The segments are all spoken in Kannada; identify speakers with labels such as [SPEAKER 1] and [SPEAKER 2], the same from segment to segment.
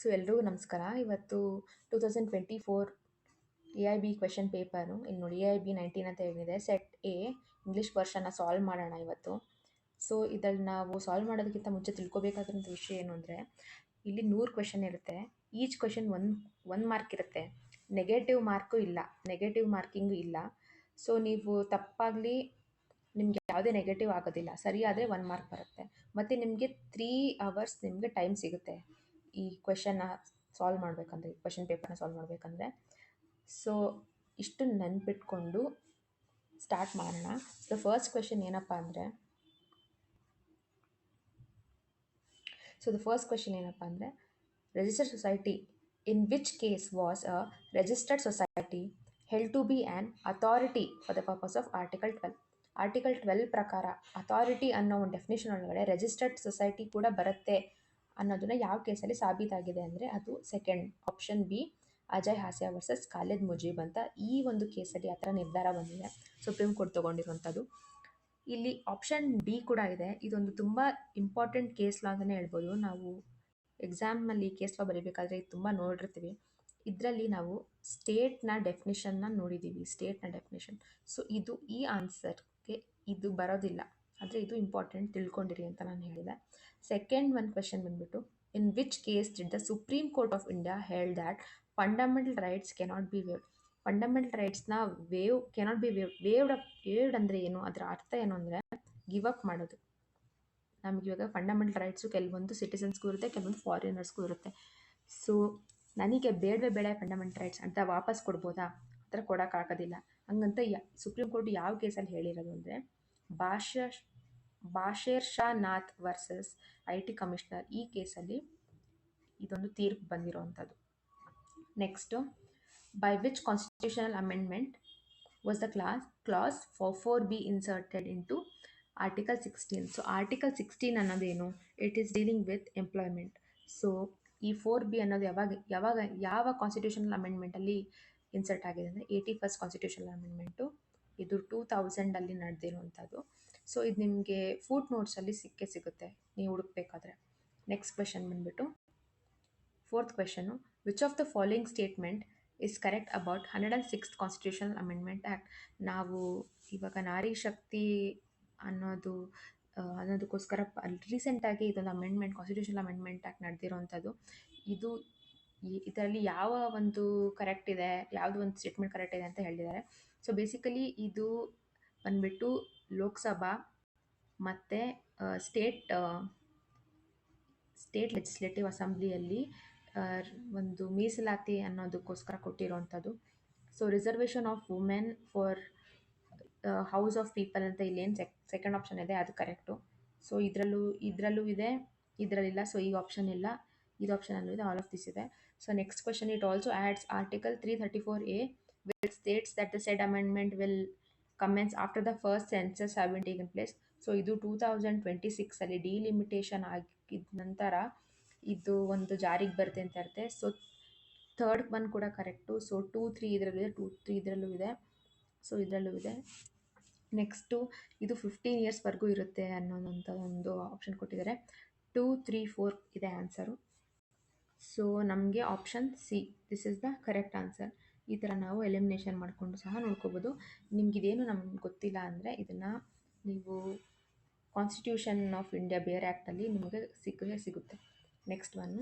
[SPEAKER 1] ಸೊ ಎಲ್ರಿಗೂ ನಮಸ್ಕಾರ. ಇವತ್ತು two thousand twenty four A I B question paper ಇನ್ನು ನೋಡಿ ಎ ಐ ಬಿ ನೈನ್ಟೀನ್ ಅಂತ ಹೇಳಿದೆ ಸೆಟ್ ಎ ಇಂಗ್ಲೀಷ್ ವರ್ಷನ ಸಾಲ್ವ್ ಮಾಡೋಣ ಇವತ್ತು. ಸೊ ಇದ್ರಲ್ಲಿ ನಾವು ಸಾಲ್ವ್ ಮಾಡೋದಕ್ಕಿಂತ ಮುಂಚೆ ತಿಳ್ಕೊಬೇಕಾದಂಥ ವಿಷಯ ಏನು ಅಂದರೆ, ಇಲ್ಲಿ ನೂರು ಕ್ವೆಶನ್ ಇರುತ್ತೆ. ಈಚ್ ಕ್ವೆಶನ್ ಒಂದು ಒಂದು ಮಾರ್ಕ್ ಇರುತ್ತೆ. ನೆಗೆಟಿವ್ ಮಾರ್ಕು ಇಲ್ಲ. ನೆಗೆಟಿವ್ ಮಾರ್ಕಿಂಗು ಇಲ್ಲ. ಸೊ ನೀವು ತಪ್ಪಾಗಲಿ ನಿಮಗೆ ಯಾವುದೇ ನೆಗೆಟಿವ್ ಆಗೋದಿಲ್ಲ. ಸರಿಯಾದರೆ ಒನ್ ಮಾರ್ಕ್ ಬರುತ್ತೆ. ಮತ್ತು ನಿಮಗೆ ತ್ರೀ ಅವರ್ಸ್ ನಿಮಗೆ ಟೈಮ್ ಸಿಗುತ್ತೆ. ಈ ಕ್ವೆಶನ್ನ ಸಾಲ್ವ್ ಮಾಡಬೇಕಂದ್ರೆ ಕ್ವೆಶನ್ ಪೇಪರ್ನ ಸಾಲ್ವ್ ಮಾಡಬೇಕಂದ್ರೆ. ಸೊ ಇಷ್ಟು ನೆನ್ಪಿಟ್ಕೊಂಡು ಸ್ಟಾರ್ಟ್ ಮಾಡೋಣ. ಸೊ ಫಸ್ಟ್ ಕ್ವೆಶನ್ ಏನಪ್ಪ ಅಂದರೆ ಸೊ ದ ಫಸ್ಟ್ ಕ್ವೆಶನ್ ಏನಪ್ಪ ಅಂದರೆ registered society in which case was a registered society held to be an authority for the purpose of article twelve article twelve ಪ್ರಕಾರ ಅಥಾರಿಟಿ ಅನ್ನೋ ಒಂದು ಡೆಫಿನೇಷನ್ ಒಳಗಡೆ ರಿಜಿಸ್ಟರ್ಡ್ ಸೊಸೈಟಿ ಕೂಡ ಬರುತ್ತೆ. ಅನ್ನೋದನ್ನ ಯಾವ ಕೇಸಲ್ಲಿ ಸಾಬೀತಾಗಿದೆ ಅಂದರೆ ಅದು ಸೆಕೆಂಡ್ ಆಪ್ಷನ್ ಬಿ ಅಜಯ್ ಹಾಸ್ಯ ವರ್ಸಸ್ ಖಾಲಿದ್ ಮುಜೀಬ್ ಅಂತ ಈ ಒಂದು ಕೇಸಲ್ಲಿ ಆ ಥರ ನಿರ್ಧಾರ ಬಂದಿದೆ. ಸುಪ್ರೀಂ ಕೋರ್ಟ್ ತೊಗೊಂಡಿರುವಂಥದ್ದು. ಇಲ್ಲಿ ಆಪ್ಷನ್ ಡಿ ಕೂಡ ಇದೆ. ಇದೊಂದು ತುಂಬ ಇಂಪಾರ್ಟೆಂಟ್ ಕೇಸ್ ಲಾ ಅಂತಲೇ ಹೇಳ್ಬೋದು. ನಾವು ಎಕ್ಸಾಮ್ನಲ್ಲಿ ಕೇಸ್ ಲಾ ಬರೀಬೇಕಾದ್ರೆ ಇದು ತುಂಬ ನೋಡಿರ್ತೀವಿ. ಇದರಲ್ಲಿ ನಾವು ಸ್ಟೇಟ್ನ ಡೆಫಿನಿಷನ್ನ ನೋಡಿದ್ದೀವಿ ಸ್ಟೇಟ್ನ ಡೆಫಿನಿಷನ್ ಸೊ ಇದು ಈ ಆನ್ಸರ್ಗೆ ಇದು ಬರೋದಿಲ್ಲ. ಆದರೆ ಇದು ಇಂಪಾರ್ಟೆಂಟ್ ತಿಳ್ಕೊಂಡಿರಿ ಅಂತ ನಾನು ಹೇಳಿದೆ. ಸೆಕೆಂಡ್ ಒನ್ ಕ್ವೆಶನ್ ಬಂದ್ಬಿಟ್ಟು in which case did the supreme court of India held that fundamental rights cannot be waive fundamental ರೈಟ್ಸ್ನ waive cannot be waive waived waived ಅಂದರೆ ಏನು? ಅದರ ಅರ್ಥ ಏನು ಅಂದರೆ ಗಿವ್ ಅಪ್ ಮಾಡೋದು. ನಮಗೆ ಇವಾಗ ಫಂಡಮೆಂಟಲ್ ರೈಟ್ಸು ಕೆಲವೊಂದು ಸಿಟಿಸನ್ಸ್ಗೂ ಇರುತ್ತೆ, ಕೆಲವೊಂದು ಫಾರಿನರ್ಸ್ಗೂ ಇರುತ್ತೆ. ಸೊ ನನಗೆ ಬೇಡವೇ ಬೇಡ ಫಂಡಮೆಂಟಲ್ ರೈಟ್ಸ್ ಅಂತ ವಾಪಸ್ ಕೊಡ್ಬೋದಾ? ಆ ಥರ ಕೊಡೋಕ್ಕಾಗೋದಿಲ್ಲ ಹಂಗಂತ ಯಾ ಸುಪ್ರೀಂ ಕೋರ್ಟ್ ಯಾವ ಕೇಸಲ್ಲಿ ಹೇಳಿರೋದು ಅಂದರೆ, ಭಾಷಾ Basheshar Nath versus I T commissioner ಈ ಕೇಸಲ್ಲಿ ಇದೊಂದು ತೀರ್ಪು ಬಂದಿರುವಂಥದ್ದು. Next by which constitutional amendment was the clause clause four four B inserted into article sixteen so article sixteen ಅನ್ನೋದೇನು? It is dealing with employment so ಈ ಫೋರ್ ಬಿ ಅನ್ನೋದು ಯಾವಾಗ ಯಾವಾಗ, ಯಾವ ಕಾನ್ಸ್ಟಿಟ್ಯೂಷನಲ್ ಅಮೆಂಡ್ಮೆಂಟಲ್ಲಿ ಇನ್ಸರ್ಟ್ ಆಗಿದೆ ಅಂದರೆ ಏಯ್ಟಿ ಫಸ್ಟ್ ಕಾನ್ಸ್ಟಿಟ್ಯೂಷನಲ್ ಅಮೆಂಡ್ಮೆಂಟು ಇದು ಟೂ ತೌಸಂಡಲ್ಲಿ ನಡೆದಿರುವಂಥದ್ದು. ಸೊ ಇದು ನಿಮಗೆ ಫೂಟ್ ನೋಟ್ಸಲ್ಲಿ ಸಿಕ್ಕೇ ಸಿಗುತ್ತೆ. ನೀವು ಹುಡುಕ್ಬೇಕಾದ್ರೆ. ನೆಕ್ಸ್ಟ್ ಕ್ವೆಶನ್ ಬಂದುಬಿಟ್ಟು. Fourth question which of the following statement is correct about hundred and sixth constitutional amendment act ನಾವು ಇವಾಗ ನಾರಿ ಶಕ್ತಿ ಅನ್ನೋದು ಅನ್ನೋದಕ್ಕೋಸ್ಕರ ರೀಸೆಂಟಾಗಿ ಇದೊಂದು ಅಮೆಂಡ್ಮೆಂಟ್ ಕಾನ್ಸ್ಟಿಟ್ಯೂಷನಲ್ ಅಮೆಂಡ್ಮೆಂಟ್ ಆ್ಯಕ್ಟ್ ನಡೆದಿರೋವಂಥದ್ದು ಇದು ಇದರಲ್ಲಿ ಯಾವ ಒಂದು ಕರೆಕ್ಟ್ ಇದೆ, ಯಾವುದು ಒಂದು ಸ್ಟೇಟ್ಮೆಂಟ್ ಕರೆಕ್ಟ್ ಇದೆ ಅಂತ ಹೇಳಿದ್ದಾರೆ ಸೊ ಬೇಸಿಕಲಿ ಇದು ಬಂದ್ಬಿಟ್ಟು ಲೋಕಸಭಾ ಮತ್ತು ಸ್ಟೇಟ್ ಸ್ಟೇಟ್ ಲೆಜಿಸ್ಲೇಟಿವ್ ಅಸೆಂಬ್ಲಿಯಲ್ಲಿ ಒಂದು ಮೀಸಲಾತಿ ಅನ್ನೋದಕ್ಕೋಸ್ಕರ ಕೊಟ್ಟಿರೋವಂಥದ್ದು. So reservation of women for house of people ಅಂತ ಇಲ್ಲೇನು ಸೆಕ್ ಸೆಕೆಂಡ್ ಆಪ್ಷನ್ ಇದೆ, ಅದು ಕರೆಕ್ಟು ಸೊ ಇದರಲ್ಲೂ ಇದರಲ್ಲೂ ಇದೆ, ಇದರಲ್ಲಿಲ್ಲ ಸೊ ಈ ಆಪ್ಷನ್ ಇಲ್ಲ. ಇದು ಆಪ್ಷನಲ್ಲೂ ಇದೆ ಆಲ್ ಆಫ್ ದಿಸ್ ಇದೆ. So next question it also adds article three thirty four A will states that the said amendment will commence after the first census have been taken place so ಇದು ಟೂ ತೌಸಂಡ್ ಟ್ವೆಂಟಿ ಸಿಕ್ಸಲ್ಲಿ ಡಿಲಿಮಿಟೇಷನ್ ಆಗಿದ ನಂತರ ಇದು ಒಂದು ಜಾರಿಗೆ ಬರುತ್ತೆ ಅಂತ ಇರುತ್ತೆ. ಸೊ ಥರ್ಡ್ ಒನ್ ಕೂಡ ಕರೆಕ್ಟು ಸೊ ಟೂ ತ್ರೀ ಇದರಲ್ಲೂ ಇದೆ ಟೂ ತ್ರೀ ಇದರಲ್ಲೂ ಇದೆ. ಸೊ ಇದರಲ್ಲೂ ಇದೆ. ನೆಕ್ಸ್ಟು ಇದು ಫಿಫ್ಟೀನ್ ಇಯರ್ಸ್ವರೆಗೂ ಇರುತ್ತೆ ಅನ್ನೋದಂಥ ಒಂದು ಆಪ್ಷನ್ ಕೊಟ್ಟಿದ್ದಾರೆ. ಟೂ ತ್ರೀ ಫೋರ್ ಇದೆ ಆನ್ಸರು ಸೊ ನಮಗೆ option C this is the correct answer ಈ ಥರ ನಾವು ಎಲಿಮಿನೇಷನ್ ಮಾಡಿಕೊಂಡು ಸಹ ನೋಡ್ಕೋಬೋದು. ನಿಮ್ಗೆ ಇದೇನು ನಮ್ಗೆ ಗೊತ್ತಿಲ್ಲ ಅಂದರೆ ಇದನ್ನು ನೀವು ಕಾನ್ಸ್ಟಿಟ್ಯೂಷನ್ ಆಫ್ ಇಂಡಿಯಾ ಬೇರೆ ಆ್ಯಕ್ಟಲ್ಲಿ ನಿಮಗೆ ಸಿಕ್ಕೇ ಸಿಗುತ್ತೆ. Next one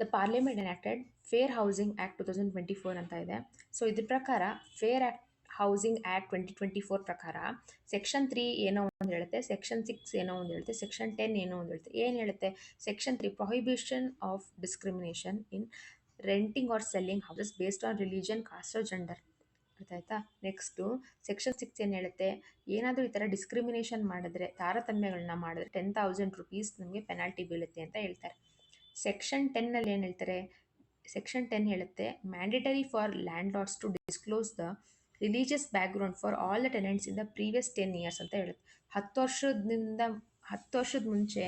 [SPEAKER 1] the parliament enacted fair housing act two thousand twenty four ಅಂತ ಇದೆ. ಸೊ ಇದ್ರ ಪ್ರಕಾರ fair act housing act twenty twenty four ಪ್ರಕಾರ ಸೆಕ್ಷನ್ ತ್ರೀ ಏನೋ ಒಂದು ಹೇಳುತ್ತೆ ಸೆಕ್ಷನ್ ಸಿಕ್ಸ್ ಏನೋ ಒಂದು ಹೇಳುತ್ತೆ ಸೆಕ್ಷನ್ ಟೆನ್ ಏನೋ ಒಂದು ಹೇಳುತ್ತೆ. ಏನು ಹೇಳುತ್ತೆ? Section three prohibition of discrimination in renting or selling houses based on religion caste or gender ಗೊತ್ತಾಯ್ತಾ ನೆಕ್ಸ್ಟು ಸೆಕ್ಷನ್ ಸಿಕ್ಸ್ ಏನು ಹೇಳುತ್ತೆ? ಏನಾದರೂ ಈ ಥರ ಡಿಸ್ಕ್ರಿಮಿನೇಷನ್ ಮಾಡಿದ್ರೆ ತಾರತಮ್ಯಗಳನ್ನ ಮಾಡಿದ್ರೆ ಟೆನ್ ತೌಸಂಡ್ ರುಪೀಸ್ ನಮಗೆ ಪೆನಾಲ್ಟಿ ಬೀಳುತ್ತೆ ಅಂತ ಹೇಳ್ತಾರೆ. ಸೆಕ್ಷನ್ ಟೆನ್ನಲ್ಲಿ ಏನು ಹೇಳ್ತಾರೆ? ಸೆಕ್ಷನ್ ಟೆನ್ ಹೇಳುತ್ತೆ mandatory for landlords to disclose the religious background for all the tenants in the previous ten years ಅಂತ ಹೇಳುತ್ತೆ. ಹತ್ತು ವರ್ಷದಿಂದ ಹತ್ತು ವರ್ಷದ ಮುಂಚೆ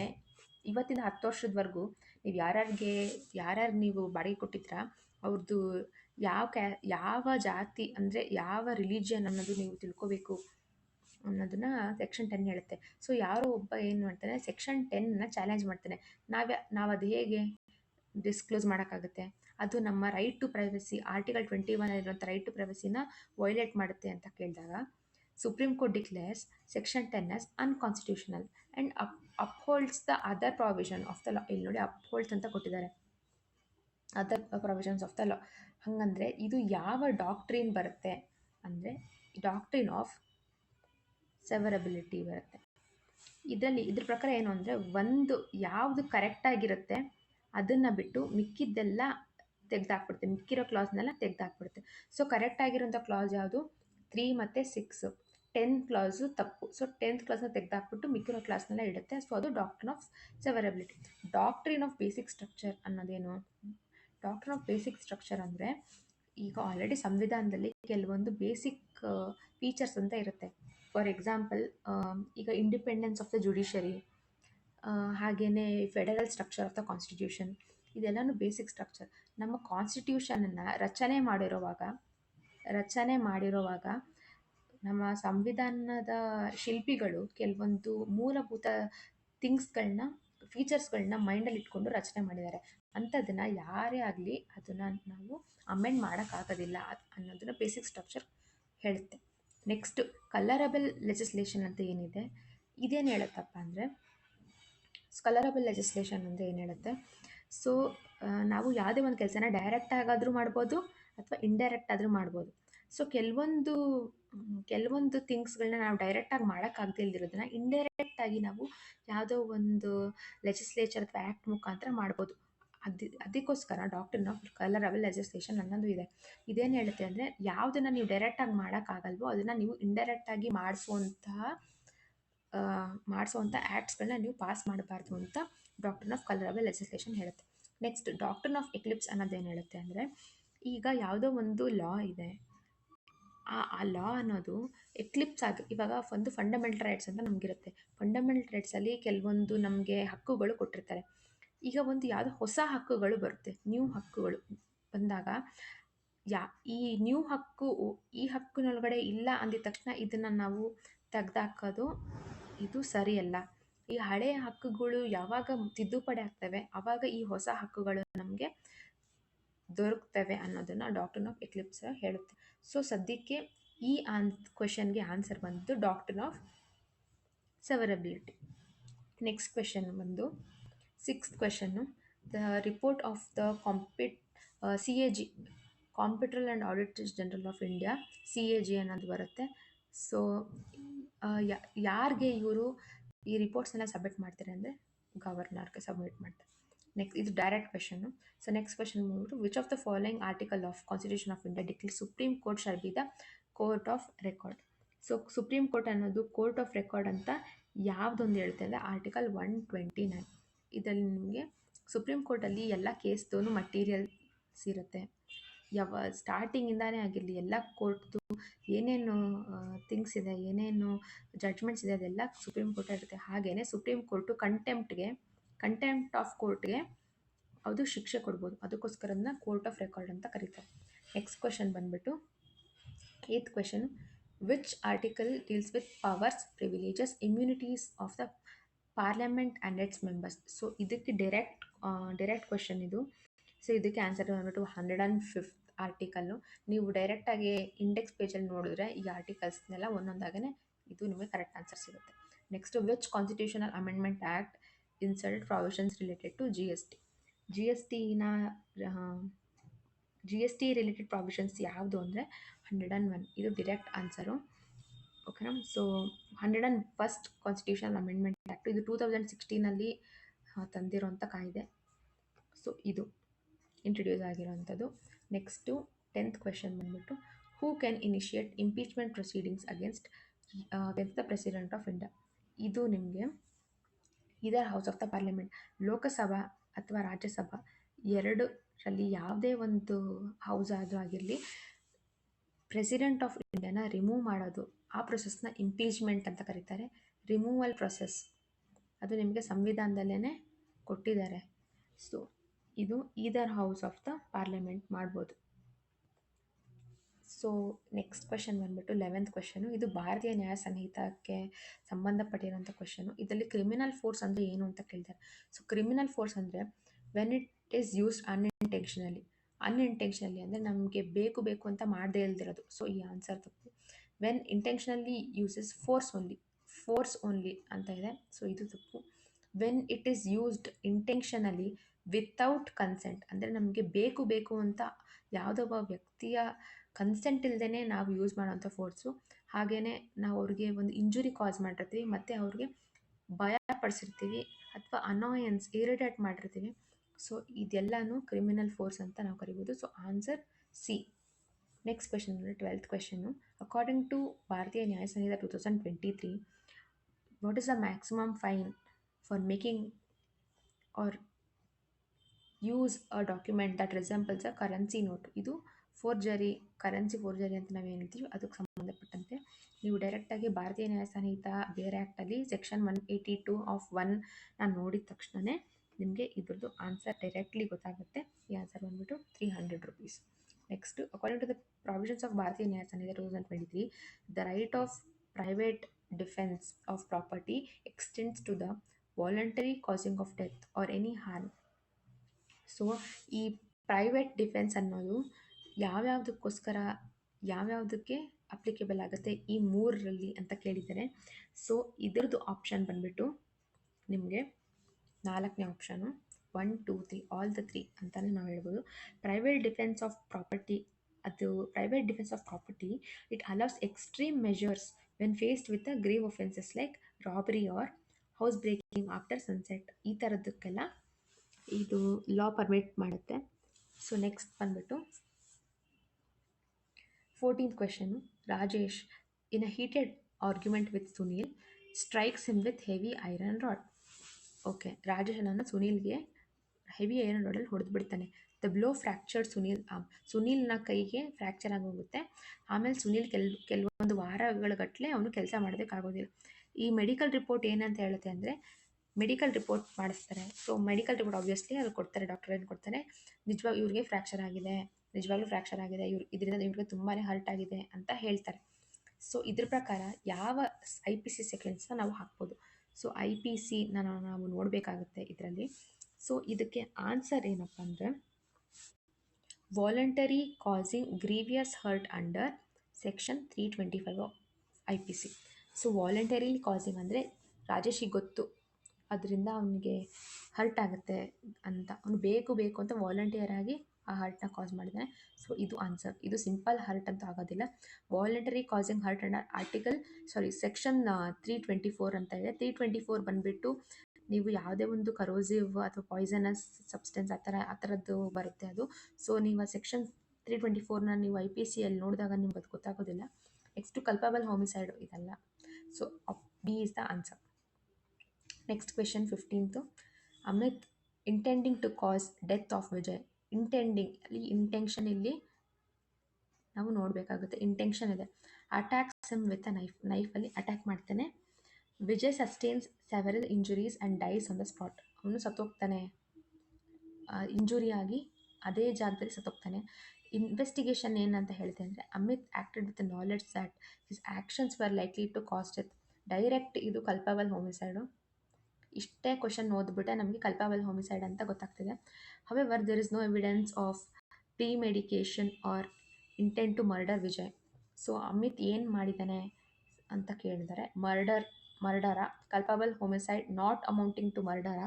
[SPEAKER 1] ಇವತ್ತಿಂದ ಹತ್ತು ವರ್ಷದವರೆಗೂ ನೀವು ಯಾರ್ಯಾರಿಗೆ ಯಾರ್ಯಾರು ನೀವು ಬಾಡಿಗೆ ಕೊಟ್ಟಿದ್ರ ಅವ್ರದ್ದು ಯಾವ ಕ್ಯಾ, ಯಾವ ಜಾತಿ ಅಂದರೆ ಯಾವ ರಿಲಿಜಿಯನ್ ಅನ್ನೋದು ನೀವು ತಿಳ್ಕೋಬೇಕು ಅನ್ನೋದನ್ನ ಸೆಕ್ಷನ್ ಟೆನ್ ಹೇಳುತ್ತೆ. ಸೊ ಯಾರೋ ಒಬ್ಬ ಏನು ಮಾಡ್ತಾನೆ, ಸೆಕ್ಷನ್ ಟೆನ್ನ ಚಾಲೆಂಜ್ ಮಾಡ್ತಾನೆ. ನಾವು ನಾವು ಅದು ಹೇಗೆ ಡಿಸ್ಕ್ಲೋಸ್ ಮಾಡೋಕ್ಕಾಗುತ್ತೆ? ಅದು ನಮ್ಮ right to privacy, article twenty one ಇರುವಂಥ ರೈಟ್ ಟು ಪ್ರೈವಸಿನ ವೈಲೇಟ್ ಮಾಡುತ್ತೆ ಅಂತ ಕೇಳಿದಾಗ supreme court declares section ten as unconstitutional and up upholds the other provision of the law ಇಲ್ಲಿ ನೋಡಿ ಅಪ್ಹೋಲ್ಡ್ಸ್ ಅಂತ ಕೊಟ್ಟಿದ್ದಾರೆ. Other provisions of the law ಹಾಗಂದ್ರೆ ಇದು ಯಾವ ಡಾಕ್ಟ್ರಿನ್ ಬರುತ್ತೆ ಅಂದರೆ ಡಾಕ್ಟ್ರಿನ್ ಆಫ್ ಸೆವರಬಿಲಿಟಿ ಬರುತ್ತೆ. ಇದರಲ್ಲಿ, ಇದ್ರ ಪ್ರಕಾರ ಏನು ಅಂದರೆ ಒಂದು ಯಾವುದು ಕರೆಕ್ಟಾಗಿರುತ್ತೆ ಅದನ್ನು ಬಿಟ್ಟು ಮಿಕ್ಕಿದ್ದೆಲ್ಲ ತೆಗೆದಾಕ್ಬಿಡುತ್ತೆ. ಮಿಕ್ಕಿರೋ ಕ್ಲಾಸ್ನೆಲ್ಲ ತೆಗೆದಾಕ್ಬಿಡುತ್ತೆ. ಸೊ ಕರೆಕ್ಟಾಗಿರೋಂಥ ಕ್ಲಾಸ್ ಯಾವುದು? ತ್ರೀ ಮತ್ತು ಸಿಕ್ಸು ಟೆಂತ್ ಕ್ಲಾಸು ತಪ್ಪು. ಸೊ ಟೆಂತ್ ಕ್ಲಾಸ್ನ ತೆಗೆದಾಕ್ಬಿಟ್ಟು ಮಿಕ್ಕಿರೋ ಕ್ಲಾಸ್ನೆಲ್ಲ ಇಡುತ್ತೆ. ಸೊ ಅದು doctrine of severability doctrine of basic structure ಅನ್ನೋದೇನು? Doctrine of basic structure ಅಂದರೆ ಈಗ ಆಲ್ರೆಡಿ ಸಂವಿಧಾನದಲ್ಲಿ ಕೆಲವೊಂದು ಬೇಸಿಕ್ ಫೀಚರ್ಸ್ ಅಂತ ಇರುತ್ತೆ. ಫಾರ್ ಎಕ್ಸಾಂಪಲ್ ಈಗ ಇಂಡಿಪೆಂಡೆನ್ಸ್ ಆಫ್ ದ ಜುಡಿಷರಿ ಹಾಗೆಯೇ federal structure of the constitution ಇದೆಲ್ಲನೂ ಬೇಸಿಕ್ ಸ್ಟ್ರಕ್ಚರ್ ನಮ್ಮ ಕಾನ್ಸ್ಟಿಟ್ಯೂಷನನ್ನು ರಚನೆ ಮಾಡಿರುವಾಗ ರಚನೆ ಮಾಡಿರುವಾಗ ನಮ್ಮ ಸಂವಿಧಾನದ ಶಿಲ್ಪಿಗಳು ಕೆಲವೊಂದು ಮೂಲಭೂತ ಥಿಂಗ್ಸ್ಗಳನ್ನ ಫೀಚರ್ಸ್ಗಳನ್ನ ಮೈಂಡಲ್ಲಿ ಇಟ್ಕೊಂಡು ರಚನೆ ಮಾಡಿದ್ದಾರೆ. ಅಂಥದ್ದನ್ನು ಯಾರೇ ಆಗಲಿ ಅದನ್ನು ನಾವು ಅಮೆಂಡ್ ಮಾಡೋಕ್ಕಾಗೋದಿಲ್ಲ ಅನ್ನೋದನ್ನು ಬೇಸಿಕ್ ಸ್ಟ್ರಕ್ಚರ್ ಹೇಳುತ್ತೆ ನೆಕ್ಸ್ಟ್ ಕಲರಬಲ್ ಲೆಜಿಸ್ಲೇಷನ್ ಅಂತ ಏನಿದೆ? ಇದೇನು ಹೇಳುತ್ತಪ್ಪ ಅಂದರೆ ಕಲರಬಲ್ ಲೆಜಿಸ್ಲೇಷನ್ ಅಂದರೆ ಏನು ಹೇಳುತ್ತೆ? ಸೊ ನಾವು ಯಾವುದೇ ಒಂದು ಕೆಲಸನ ಡೈರೆಕ್ಟ್ ಆಗಾದರೂ ಮಾಡ್ಬೋದು ಅಥವಾ ಇಂಡೈರೆಕ್ಟ್ ಆದರೂ ಮಾಡ್ಬೋದು. ಸೊ ಕೆಲವೊಂದು ಕೆಲವೊಂದು ಥಿಂಗ್ಸ್ಗಳನ್ನ ನಾವು ಡೈರೆಕ್ಟಾಗಿ ಮಾಡೋಕ್ಕಾಗದೇ ಇಲ್ದಿರೋದನ್ನ ಇಂಡೈರೆಕ್ಟಾಗಿ ನಾವು ಯಾವುದೋ ಒಂದು ಲೆಜಿಸ್ಲೇಚರ್ ಅಥವಾ ಆ್ಯಕ್ಟ್ ಮುಖಾಂತರ ಮಾಡ್ಬೋದು. ಅದು, ಅದಕ್ಕೋಸ್ಕರ ಡಾಕ್ಟ್ರಿನ್ ಆಫ್ ಅವೆಲ್ ಲೆಜಿಸ್ಲೇಷನ್ ಅನ್ನೋದು ಇದೆ. ಇದೇನು ಹೇಳುತ್ತೆ ಅಂದರೆ ಯಾವುದನ್ನು ನೀವು ಡೈರೆಕ್ಟಾಗಿ ಮಾಡೋಕ್ಕಾಗಲ್ವೋ ಅದನ್ನು ನೀವು ಇಂಡೈರೆಕ್ಟಾಗಿ ಮಾಡಿಸುವಂತಹ ಮಾಡಿಸುವಂಥ ಆ್ಯಕ್ಟ್ಸ್ಗಳನ್ನ ನೀವು ಪಾಸ್ ಮಾಡಬಾರ್ದು ಅಂತ doctrine of colourable legislation ಹೇಳುತ್ತೆ. ನೆಕ್ಸ್ಟ್ ಡಾಕ್ಟ್ರಿನ್ ಆಫ್ ಎಕ್ಲಿಪ್ಸ್ ಅನ್ನೋದೇನು ಹೇಳುತ್ತೆ ಅಂದರೆ ಈಗ ಯಾವುದೋ ಒಂದು ಲಾ ಇದೆ. ಆ ಆ ಲಾ ಅನ್ನೋದು ಎಕ್ಲಿಪ್ಸ್ ಆಗಿ, ಇವಾಗ ಒಂದು ಫಂಡಮೆಂಟಲ್ ರೈಟ್ಸ್ ಅಂತ ನಮಗಿರುತ್ತೆ. ಫಂಡಮೆಂಟಲ್ ರೈಟ್ಸಲ್ಲಿ ಕೆಲವೊಂದು ನಮಗೆ ಹಕ್ಕುಗಳು ಕೊಟ್ಟಿರ್ತಾರೆ. ಈಗ ಒಂದು ಯಾವುದೋ ಹೊಸ ಹಕ್ಕುಗಳು ಬರುತ್ತೆ ನ್ಯೂ ಹಕ್ಕುಗಳು. ಬಂದಾಗ ಯಾ, ಈ ನ್ಯೂ ಹಕ್ಕು, ಈ ಹಕ್ಕಿನೊಳಗಡೆ ಇಲ್ಲ ಅಂದಿದ ತಕ್ಷಣ ಇದನ್ನು ನಾವು ತೆಗ್ದಾಕೋದು ಇದು ಸರಿಯಲ್ಲ. ಈ ಹಳೆಯ ಹಕ್ಕುಗಳು ಯಾವಾಗ ತಿದ್ದುಪಡಿ ಆಗ್ತವೆ ಆವಾಗ ಈ ಹೊಸ ಹಕ್ಕುಗಳು ನಮಗೆ ದೊರಕ್ತವೆ ಅನ್ನೋದನ್ನು ಡಾಕ್ಟ್ರನ್ ಆಫ್ ಎಕ್ಲಿಪ್ಸ್ ಹೇಳುತ್ತೆ. ಸೊ ಸದ್ಯಕ್ಕೆ ಈ ಆನ್ ಕ್ವೆಶನ್ಗೆ ಆನ್ಸರ್ ಬಂದು doctrine of severability next question ಬಂದು sixth question the report of the compete C A G comptroller and auditors general of India C A G ಅನ್ನೋದು ಬರುತ್ತೆ. ಸೊ ಯಾರಿಗೆ ಇವರು ಈ ರಿಪೋರ್ಟ್ಸನ್ನ ಸಬ್ಮಿಟ್ ಮಾಡ್ತಾರೆ ಅಂದರೆ ಗವರ್ನರ್ಗೆ ಸಬ್ಮಿಟ್ ಮಾಡ್ತಾರೆ. ನೆಕ್ಸ್ಟ್ ಇದು direct question so next question ಬಂದ್ಬಿಟ್ಟು which of the following article of constitution of India declare supreme court shall be the court of record so supreme court ಅನ್ನೋದು ಕೋರ್ಟ್ ಆಫ್ ರೆಕಾರ್ಡ್ ಅಂತ ಯಾವುದೊಂದು ಹೇಳುತ್ತೆ ಅಂದರೆ ಆರ್ಟಿಕಲ್ ಒನ್ ಟ್ವೆಂಟಿ ನೈನ್ ಇದರಲ್ಲಿ ನಿಮಗೆ ಸುಪ್ರೀಂ ಕೋರ್ಟಲ್ಲಿ ಎಲ್ಲ ಕೇಸ್ದು ಮಟೀರಿಯಲ್ಸ್ ಇರುತ್ತೆ. ಯಾವ ಸ್ಟಾರ್ಟಿಂಗಿಂದಾನೇ ಆಗಿರಲಿ, ಎಲ್ಲ ಕೋರ್ಟ್ದು ಏನೇನು ಥಿಂಗ್ಸ್ ಇದೆ, ಏನೇನು ಜಡ್ಜ್ಮೆಂಟ್ಸ್ ಇದೆ, ಅದೆಲ್ಲ ಸುಪ್ರೀಂ ಕೋರ್ಟ್ ಇರುತ್ತೆ. ಹಾಗೆಯೇ ಸುಪ್ರೀಂ ಕೋರ್ಟು ಕಂಟೆಂಪ್ಟ್ಗೆ ಕಂಟೆಂಪ್ಟ್ ಆಫ್ ಕೋರ್ಟ್ಗೆ ಅದು ಶಿಕ್ಷೆ ಕೊಡ್ಬೋದು. ಅದಕ್ಕೋಸ್ಕರ ಅದನ್ನ ಕೋರ್ಟ್ ಆಫ್ ರೆಕಾರ್ಡ್ ಅಂತ ಕರೀತಾರೆ. ನೆಕ್ಸ್ಟ್ ಕ್ವೆಶನ್ ಬಂದ್ಬಿಟ್ಟು eighth question which article deals with powers privileges immunities of the parliament and its members so ಇದಕ್ಕೆ ಡೈರೆಕ್ಟ್ ಡೈರೆಕ್ಟ್ ಕ್ವೆಶನ್ ಇದು. ಸೊ ಇದಕ್ಕೆ ಆನ್ಸರ್ ಬಂದ್ಬಿಟ್ಟು ಹಂಡ್ರೆಡ್ ಆ್ಯಂಡ್ ಫಿಫ್ತ್ ಆರ್ಟಿಕಲ್ಲು ನೀವು ಡೈರೆಕ್ಟಾಗಿ ಇಂಡೆಕ್ಸ್ ಪೇಜಲ್ಲಿ ನೋಡಿದ್ರೆ ಈ ಆರ್ಟಿಕಲ್ಸ್ನೆಲ್ಲ ಒಂದೊಂದಾಗೇ ಇದು ನಿಮಗೆ ಕರೆಕ್ಟ್ ಆನ್ಸರ್ ಸಿಗುತ್ತೆ. Next which constitutional amendment act insult provisions related to G S T G S ಟಿನ G S T related provisions ಯಾವುದು ಅಂದರೆ ಹಂಡ್ರೆಡ್ ಆ್ಯಂಡ್ ಒನ್ ಇದು ಡಿರೆಕ್ಟ್ ಆನ್ಸರು ಓಕೆನಾ so hundred and first constitution amendment act ಇದು ಟೂ ತೌಸಂಡ್ ಸಿಕ್ಸ್ಟೀನಲ್ಲಿ ತಂದಿರೋಂಥ ಕಾಯಿದೆ. ಸೊ ಇದು ಇಂಟ್ರಡ್ಯೂಸ್ ಆಗಿರುವಂಥದ್ದು. ನೆಕ್ಸ್ಟು ಟೆಂತ್ ಕ್ವೆಶನ್ ಬಂದ್ಬಿಟ್ಟು who can initiate impeachment proceedings against against the president of India ಇದು ನಿಮಗೆ either house of the parliament Lok Sabha ಅಥವಾ ರಾಜ್ಯಸಭಾ ಎರಡರಲ್ಲಿ ಯಾವುದೇ ಒಂದು ಹೌಸ್ ಆದರೂ ಆಗಿರಲಿ ಪ್ರೆಸಿಡೆಂಟ್ ಆಫ್ ಇಂಡಿಯಾನ ರಿಮೂವ್ ಮಾಡೋದು ಆ ಪ್ರೊಸೆಸ್ನ ಇಂಪೀಚ್ಮೆಂಟ್ ಅಂತ ಕರೀತಾರೆ. ರಿಮೂವಲ್ ಪ್ರೊಸೆಸ್ ಅದು ನಿಮಗೆ ಸಂವಿಧಾನದಲ್ಲೇ ಕೊಟ್ಟಿದ್ದಾರೆ. ಸೊ ಇದು either house of the parliament ಮಾಡ್ಬೋದು. ಸೊ ನೆಕ್ಸ್ಟ್ ಕ್ವೆಶನ್ ಬಂದ್ಬಿಟ್ಟು ಲೆವೆಂತ್ ಕ್ವೆಶನು ಇದು ಭಾರತೀಯ ನ್ಯಾಯ ಸಂಹಿತಕ್ಕೆ ಸಂಬಂಧಪಟ್ಟಿರೋಂಥ ಕ್ವೆಶನು ಇದರಲ್ಲಿ ಕ್ರಿಮಿನಲ್ ಫೋರ್ಸ್ ಅಂದರೆ ಏನು ಅಂತ ಕೇಳ್ತಾರೆ. ಸೊ ಕ್ರಿಮಿನಲ್ ಫೋರ್ಸ್ ಅಂದರೆ when it is used unintentionally unintentionally ಅಂದರೆ ನಮಗೆ ಬೇಕು ಬೇಕು ಅಂತ ಮಾಡದೇ ಇಲ್ದಿರೋದು. ಸೊ ಈ ಆನ್ಸರ್ ತಪ್ಪು. When intentionally uses force only force only ಅಂತ ಇದೆ. ಸೊ ಇದು ತಪ್ಪು. When it is used intentionally without consent ಅಂದರೆ ನಮಗೆ ಬೇಕು ಬೇಕು ಅಂತ ಯಾವುದೊಬ್ಬ ವ್ಯಕ್ತಿಯ ಕನ್ಸೆಂಟ್ ಇಲ್ಲದೇ ನಾವು ಯೂಸ್ ಮಾಡೋಂಥ ಫೋರ್ಸು ಹಾಗೆಯೇ ನಾವು ಅವ್ರಿಗೆ ಒಂದು ಇಂಜುರಿ ಕಾಸ್ ಮಾಡಿರ್ತೀವಿ, ಮತ್ತು ಅವ್ರಿಗೆ ಭಯ ಪಡಿಸಿರ್ತೀವಿ ಅಥವಾ ಅನಾಯನ್ಸ್ ಇರಿಟೇಟ್ ಮಾಡಿರ್ತೀವಿ. ಸೊ ಇದೆಲ್ಲನೂ ಕ್ರಿಮಿನಲ್ ಫೋರ್ಸ್ ಅಂತ ನಾವು ಕರಿಬೋದು. So answer C next question ಅಂದರೆ twelfth question according to Bharatiya Nyaya Sanhita two thousand twenty three what is the maximum fine for making or uses a document that resembles a currency note ಇದು ಫೋರ್ಜರಿ, ಕರೆನ್ಸಿ ಫೋರ್ಜರಿ ಅಂತ ನಾವು ಏನಿದ್ದೀವಿ ಅದಕ್ಕೆ ಸಂಬಂಧಪಟ್ಟಂತೆ ನೀವು ಡೈರೆಕ್ಟಾಗಿ ಭಾರತೀಯ ನ್ಯಾಯ ಸಂಹಿತ ಬೇರೆ ಆ್ಯಕ್ಟಲ್ಲಿ section one eighty two of one ನಾನು ನೋಡಿದ ತಕ್ಷಣವೇ ನಿಮಗೆ ಇದ್ರದ್ದು ಆನ್ಸರ್ ಡೈರೆಕ್ಟ್ಲಿ ಗೊತ್ತಾಗುತ್ತೆ. ಈ ಆನ್ಸರ್ ಬಂದುಬಿಟ್ಟು three hundred rupees next according to the provisions of Bharatiya Nyaya Sanhita two thousand twenty three the right of private defence of property extends to the voluntary causing of death or any harm so ಈ ಪ್ರೈವೇಟ್ ಡಿಫೆನ್ಸ್ ಅನ್ನೋದು ಯಾವ್ಯಾವುದಕ್ಕೋಸ್ಕರ ಯಾವ್ಯಾವುದಕ್ಕೆ ಅಪ್ಲಿಕೇಬಲ್ ಆಗುತ್ತೆ ಈ ಮೂರರಲ್ಲಿ ಅಂತ ಕೇಳಿದ್ದಾರೆ. ಸೊ ಇದರದ್ದು ಆಪ್ಷನ್ ಬಂದುಬಿಟ್ಟು ನಿಮಗೆ ನಾಲ್ಕನೇ option one two three all the three ಅಂತಲೇ ನಾವು ಹೇಳ್ಬೋದು. ಪ್ರೈವೇಟ್ ಡಿಫೆನ್ಸ್ ಆಫ್ ಪ್ರಾಪರ್ಟಿ ಅದು private defence of property it allows extreme measures when faced with a grave offences like robbery or house breaking after sunset ಈ ಥರದ್ದಕ್ಕೆಲ್ಲ ಇದು ಲಾ ಪರ್ಮಿಟ್ ಮಾಡುತ್ತೆ. ಸೊ ನೆಕ್ಸ್ಟ್ ಬಂದ್ಬಿಟ್ಟು fourteenth question Rajesh in a heated argument with Sunil strikes him with heavy iron rod okay ರಾಜೇಶನನ್ನು ಸುನೀಲ್ಗೆ ಹೆವಿ ಐರನ್ ರಾಡಲ್ಲಿ ಹೊಡೆದು ಬಿಡ್ತಾನೆ. The blow fracture Sunil arm ಸುನೀಲ್ನ ಕೈಗೆ ಫ್ರ್ಯಾಕ್ಚರ್ ಆಗೋಗುತ್ತೆ ಆಮೇಲೆ ಸುನೀಲ್ ಕೆಲ್, ಕೆಲವೊಂದು ವಾರಗಳ ಗಟ್ಟಲೆ ಅವನು ಕೆಲಸ ಮಾಡೋದಕ್ಕಾಗೋದಿಲ್ಲ ಈ ಮೆಡಿಕಲ್ ರಿಪೋರ್ಟ್ ಏನಂತ ಹೇಳುತ್ತೆ ಅಂದರೆ ಮೆಡಿಕಲ್ ರಿಪೋರ್ಟ್ ಮಾಡಿಸ್ತಾರೆ. ಸೊ ಮೆಡಿಕಲ್ ರಿಪೋರ್ಟ್ ಆಬ್ವಿಯಸ್ಲಿ ಅವ್ರು ಕೊಡ್ತಾರೆ ಡಾಕ್ಟರ್ ಏನು ಕೊಡ್ತಾರೆ? ನಿಜವಾಗಿ ಇವ್ರಿಗೆ ಫ್ರ್ಯಾಕ್ಚರ್ ಆಗಿದೆ. ನಿಜವಾಗ್ಲೂ ಫ್ರ್ಯಾಕ್ಚರ್ ಆಗಿದೆ, ಇವ್ರು ಇದರಿಂದ ಇವ್ರಿಗೆ ತುಂಬಾ ಹರ್ಟ್ ಆಗಿದೆ ಅಂತ ಹೇಳ್ತಾರೆ. ಸೊ ಇದ್ರ ಪ್ರಕಾರ ಯಾವ ಐ ಪಿ ಸಿ ಸೆಕೆಂಡ್ಸ್ನ ನಾವು ಹಾಕ್ಬೋದು? ಸೊ ಐ ಪಿ ಸಿ ನಾನು ನಾವು ನೋಡಬೇಕಾಗುತ್ತೆ ಇದರಲ್ಲಿ. ಸೊ ಇದಕ್ಕೆ ಆನ್ಸರ್ ಏನಪ್ಪ ಅಂದರೆ voluntary causing grievous hurt under section three twenty five I P C so voluntarily causing ಅಂದರೆ ರಾಜೇಶಿಗೆ ಗೊತ್ತು. ಅದರಿಂದ ಅವನಿಗೆ ಹರ್ಟ್ ಆಗುತ್ತೆ ಅಂತ. ಅವನು ಬೇಕು ಬೇಕು ಅಂತ ವಾಲಂಟಿಯರ್ ಆಗಿ ಆ ಹರ್ಟ್ನ ಕಾಸ್ ಮಾಡಿದ್ದಾನೆ. ಸೊ ಇದು ಆನ್ಸರ್ ಇದು ಸಿಂಪಲ್ ಹರ್ಟ್ ಅಂತ ಆಗೋದಿಲ್ಲ voluntary causing hurt under article sorry section three twenty four ಅಂತ ಇದೆ. ತ್ರೀ ಟ್ವೆಂಟಿ ಫೋರ್ ಬಂದುಬಿಟ್ಟು ನೀವು ಯಾವುದೇ ಒಂದು ಕರೋಸಿವ್ ಅಥವಾ ಪಾಯ್ಸನಸ್ ಸಬ್ಸ್ಟೆನ್ಸ್ ಆ ಥರ, ಆ ಥರದ್ದು ಬರುತ್ತೆ ಅದು. ಸೊ ನೀವು ಆ ಸೆಕ್ಷನ್ ತ್ರೀ ಟ್ವೆಂಟಿ ಫೋರ್ನ ನೀವು ಐ ಪಿ ಸಿ ಅಲ್ಲಿ ನೋಡಿದಾಗ ನಿಮ್ಗೆ ಅದು ಗೊತ್ತಾಗೋದಿಲ್ಲ. ನೆಕ್ಸ್ಟು ಕಲ್ಪಬಲ್ ಹೋಮಿಸೈಡ್ ಇದಲ್ಲ. So B is the answer next question fifteenth Amit intending to cause death of Vijay intending ಅಲ್ಲಿ ಇಂಟೆನ್ಷನ್ ಇಲ್ಲಿ ನಾವು ನೋಡಬೇಕಾಗುತ್ತೆ. ಇಂಟೆನ್ಷನ್ ಇದೆ. Attacks him with a knife ನೈಫಲ್ಲಿ attack ಮಾಡ್ತಾನೆ. Vijay sustains several injuries and dies on the spot ಅವನು ಸತ್ತೋಗ್ತಾನೆ. ಇಂಜುರಿ ಆಗಿ ಅದೇ ಜಾಗದಲ್ಲಿ ಸತ್ತೋಗ್ತಾನೆ. ಇನ್ವೆಸ್ಟಿಗೇಷನ್ ಏನಂತ ಹೇಳಿದೆ ಅಂದರೆ Amit acted with knowledge that his actions were likely to cause death direct ಇದು ಕಲ್ಪಬಲ್ ಹೋಮಿಸೈಡು ಇಷ್ಟೇ ಕ್ವಶನ್ ಓದ್ಬಿಟ್ಟೆ. ನಮಗೆ ಕಲ್ಪಬಲ್ ಹೋಮಿಸೈಡ್ ಅಂತ ಗೊತ್ತಾಗ್ತಿದೆ. However there is no evidence of premeditation or intent to murder Vijay so Amit ಏನು ಮಾಡಿದ್ದಾನೆ ಅಂತ ಕೇಳಿದ್ದಾರೆ murder ಮರ್ಡರ culpable homicide not amounting to ಮರ್ಡರ